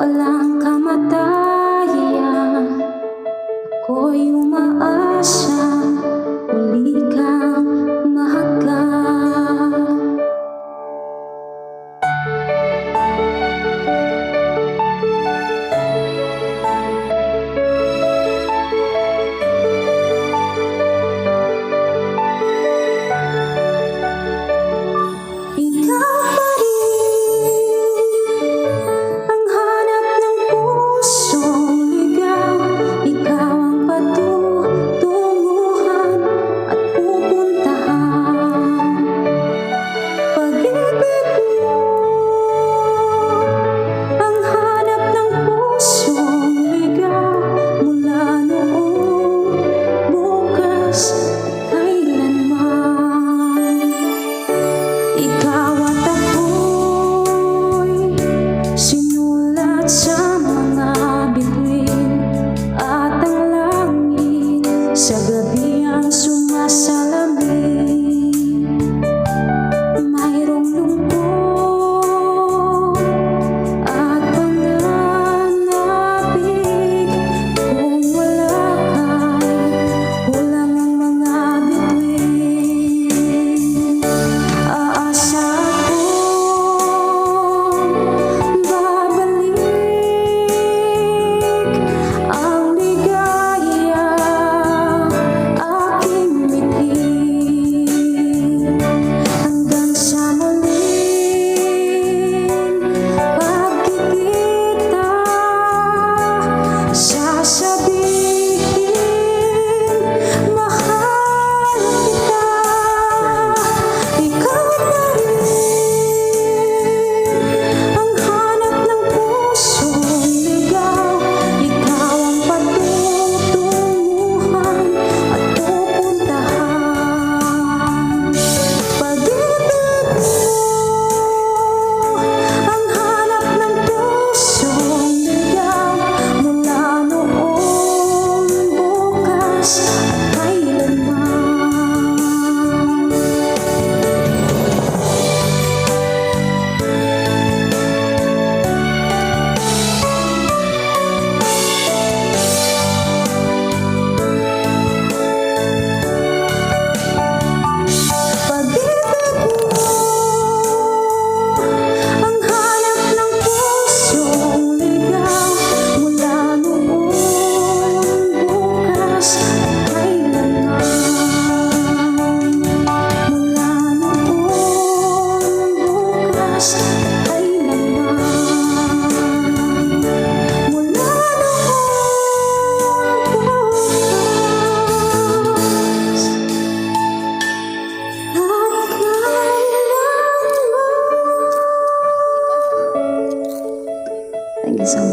walang kamatayan. Ako'y umaas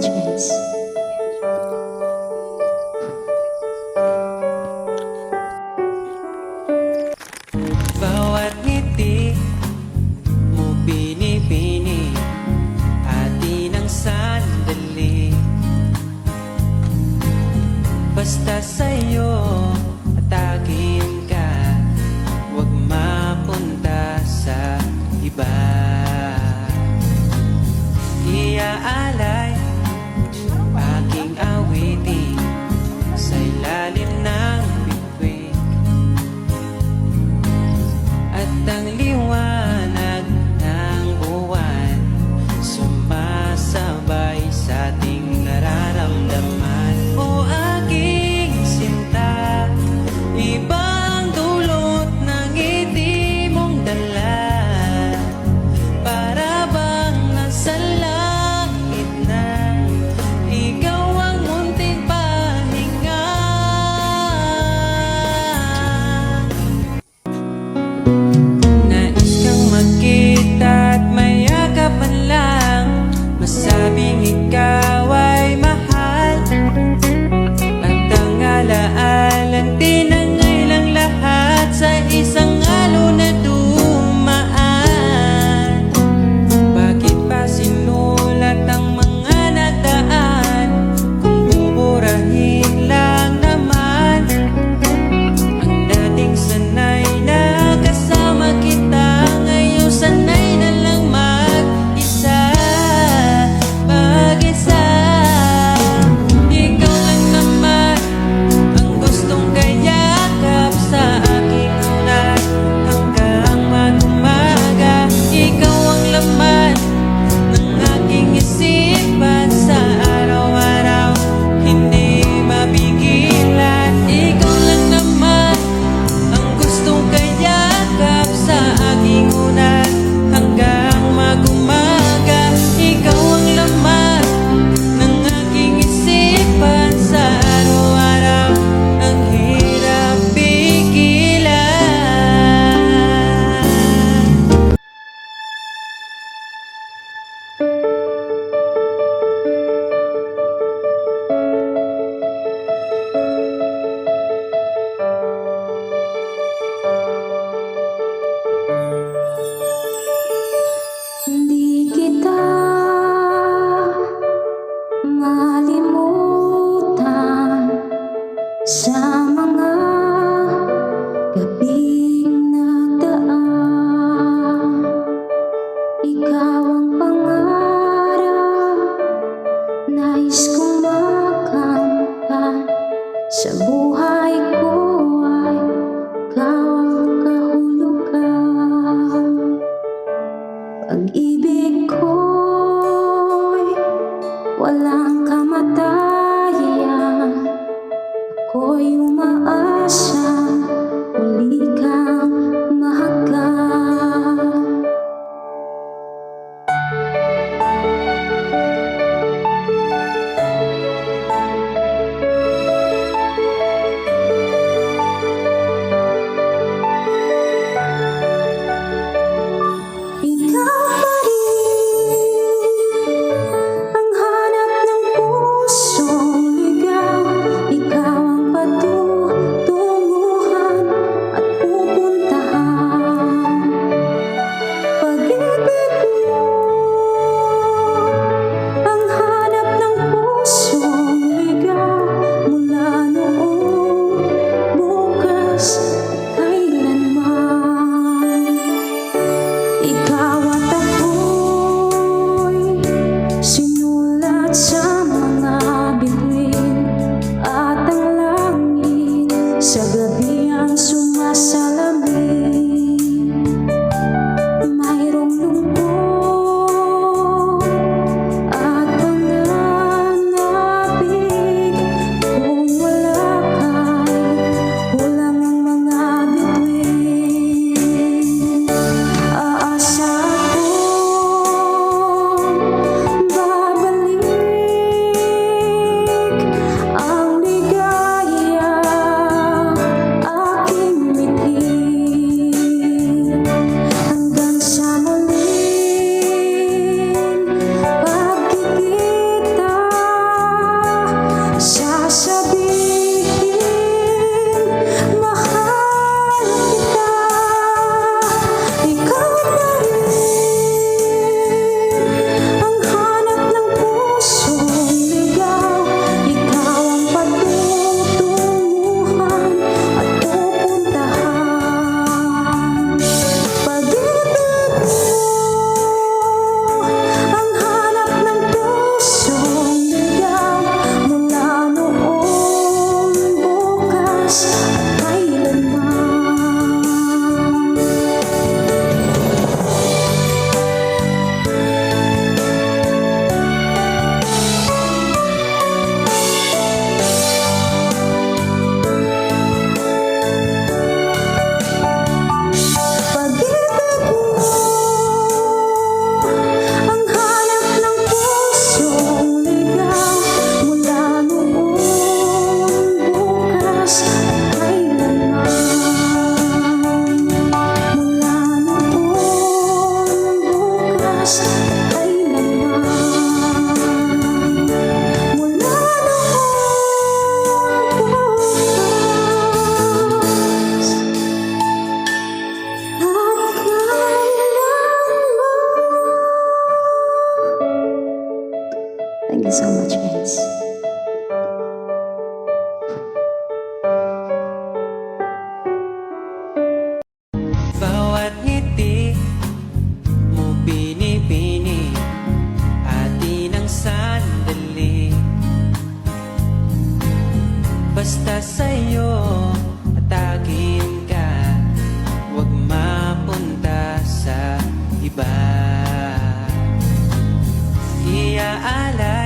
judgments. Bawat ngiti mo pinipini atin ang sandali Basta sa'yo at akin ka Huwag mapunta sa iba Iaalay sa iba Iaalay